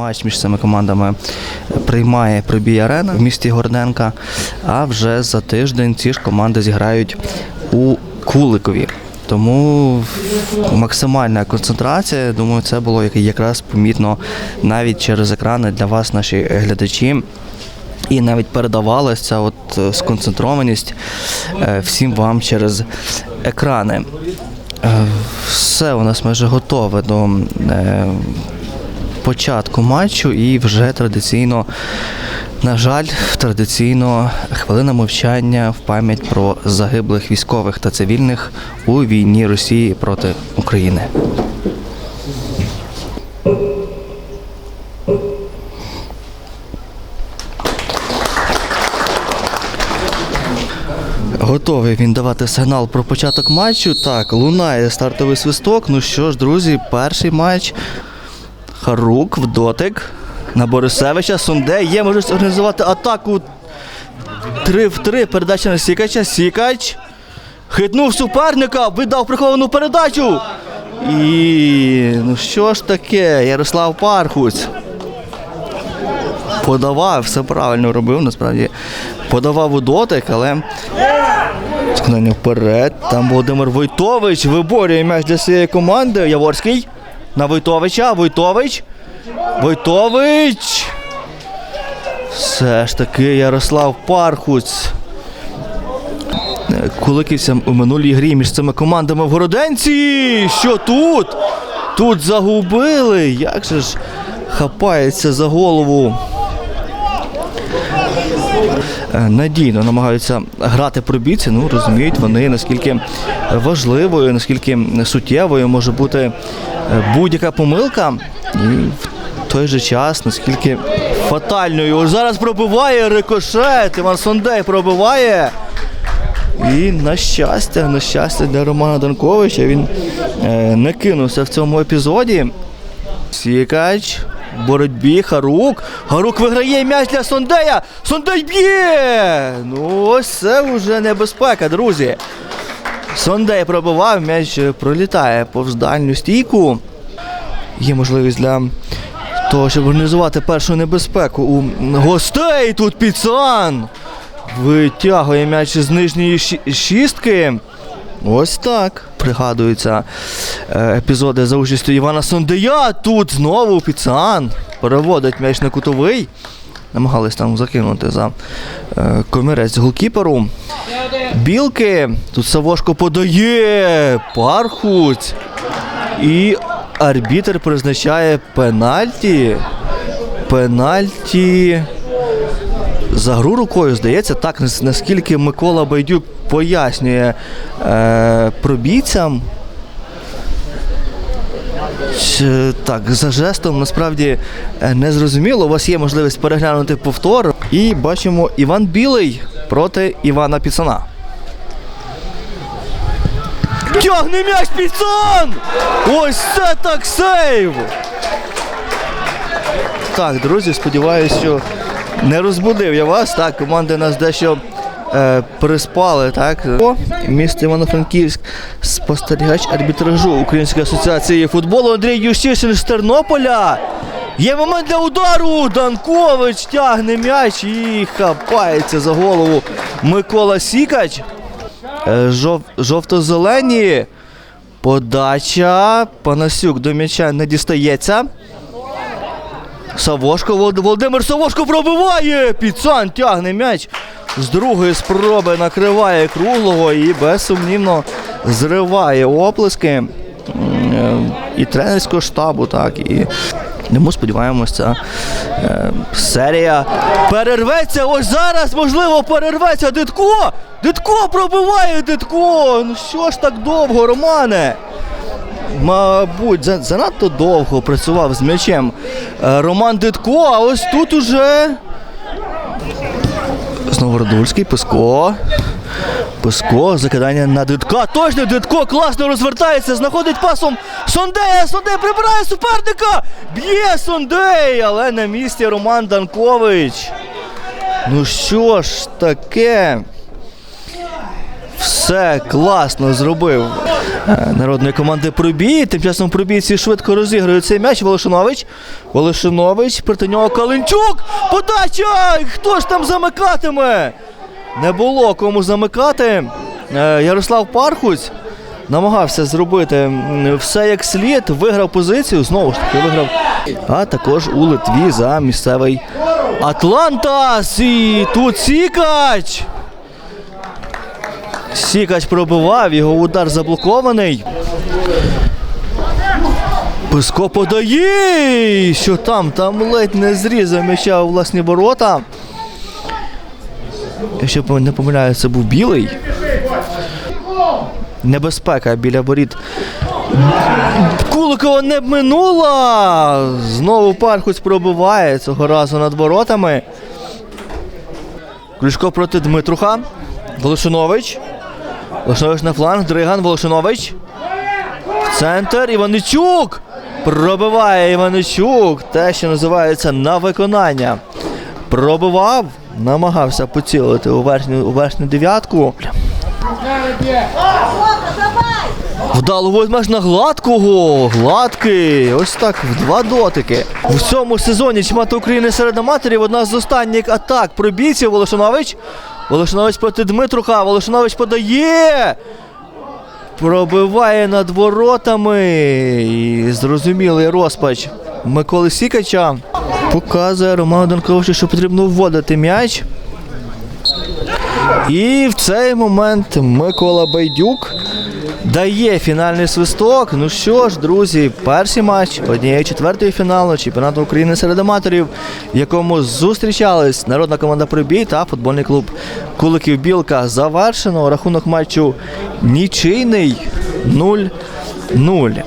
матч між цими командами приймає пробій арена в місті Горденка. А вже за тиждень ці ж команди зіграють у Куликові. Тому максимальна концентрація, думаю, це було якраз помітно навіть через екрани для вас, наші глядачі. І навіть передавалася от е, сконцентрованість е, всім вам через екрани. Е, Все у нас майже готове до е, початку матчу, і вже традиційно, на жаль, традиційно хвилина мовчання в пам'ять про загиблих військових та цивільних у війні Росії проти України. Готовий він давати сигнал про початок матчу. Так, лунає стартовий свисток. Ну що ж, друзі, перший матч. Харук в дотик на Борисевича. Сунде є можливість організувати атаку 3 в 3. Передача на Сікача. Сікач. Хитнув суперника, видав приховану передачу. І ну що ж таке, Ярослав Пархуць. Подавав, все правильно робив, насправді. Подавав у дотик, але вперед. Там Володимир Войтович виборює м'яч для своєї команди. Яворський на Войтовича. Войтович. Войтович. Все ж таки Ярослав Пархуць. Е, у минулій грі між цими командами в Городенці. Що тут? Тут загубили. Як же ж хапається за голову надійно намагаються грати про бійці, ну розуміють вони наскільки важливою, наскільки суттєвою може бути е, будь-яка помилка, і в той же час наскільки фатальною. Ось зараз пробиває рикошет. Іван Сондей пробиває. І на щастя, на щастя для Романа Данковича він е, не кинувся в цьому епізоді. Сікач. Боротьбі Харук. Харук виграє м'яч для Сондея. Сондей б'є! Ну, ось це вже небезпека, друзі. Сондей пробивав, м'яч пролітає повз дальню стійку. Є можливість для того, щоб організувати першу небезпеку у гостей. Тут Піцан. Витягує м'яч з нижньої ші- шістки. Ось так. Пригадуються е, епізоди за участю Івана Сондея. Тут знову Піцан переводить м'яч на кутовий. Намагались там закинути за е, комірець голкіперу. Білки. Тут Савошко подає. Пархуць. І арбітер призначає пенальті. Пенальті. За гру рукою, здається, так наскільки Микола Байдюк пояснює е, пробійцям. Так, за жестом насправді е, не зрозуміло. У вас є можливість переглянути повтор. І бачимо Іван Білий проти Івана Піцана. Тягне м'яч Піцан! Ось це так сейв! Так, друзі, сподіваюся, що не розбудив я вас. Так, команди нас дещо е, приспали. Так, місто Івано-Франківськ, спостерігач арбітражу Української асоціації футболу Андрій Ющишин з Тернополя. Є момент для удару. Данкович тягне м'яч і хапається за голову Микола Сікач. Е, жов, жовто-зелені. Подача. Панасюк до м'яча не дістається. Савошко, Володимир Савошко пробиває! Піцан тягне м'яч. З другої спроби накриває круглого і безсумнівно зриває оплески е, і тренерського штабу, так, і тому сподіваємося, ця е, серія перерветься. Ось зараз, можливо, перерветься. Дитко! Дитко пробиває Дитко! Ну що ж так довго, Романе? Мабуть, занадто довго працював з м'ячем е, Роман Дитко, а ось тут уже. Знову Радульський, Писко. Писко, закидання на Дитка. Точно Дитко класно розвертається, знаходить пасом Сондея. Сондей прибирає суперника. Б'є Сондей, але на місці Роман Данкович. Ну що ж таке? Все класно зробив народної команди Пробій. Тим часом пробійці швидко розіграють цей м'яч. Волошинович. Волошинович, проти нього Калинчук. Подача! Хто ж там замикатиме? Не було кому замикати. Е, Ярослав Пархуць намагався зробити все як слід, виграв позицію, знову ж таки виграв. А також у Литві за місцевий Атлантас. І тут Сікач. Сікач пробивав, його удар заблокований. Писко подає! Що там? Там ледь не зрізав м'яча у власні ворота. Якщо не помиляю, це був білий. Небезпека біля воріт. Куликова не минула. Знову Пархуць пробиває цього разу над воротами. Клюшко проти Дмитруха. Волошинович. Волошинович на фланг. Дриган Волошинович. Центр. Іваничук. Пробиває Іваничук. Те, що називається на виконання. Пробивав. Намагався поцілити у верхню, у верхню дев'ятку. Вдало возьмеш на гладкого. Гладкий. Ось так в два дотики. В цьому сезоні чемпіонату України серед аматорів одна з останніх атак пробійців Волошинович. Волошинович проти Дмитруха. Волошинович подає. Пробиває над воротами. І зрозумілий розпач Миколи Сікача. Показує Роману Данковичу, що потрібно вводити м'яч. І в цей момент Микола Байдюк дає фінальний свисток. Ну що ж, друзі, перший матч однієї четвертої фіналу чемпіонату України серед аматорів, в якому зустрічались народна команда Пробій та футбольний клуб Куликів Білка. Завершено рахунок матчу нічийний 0-0.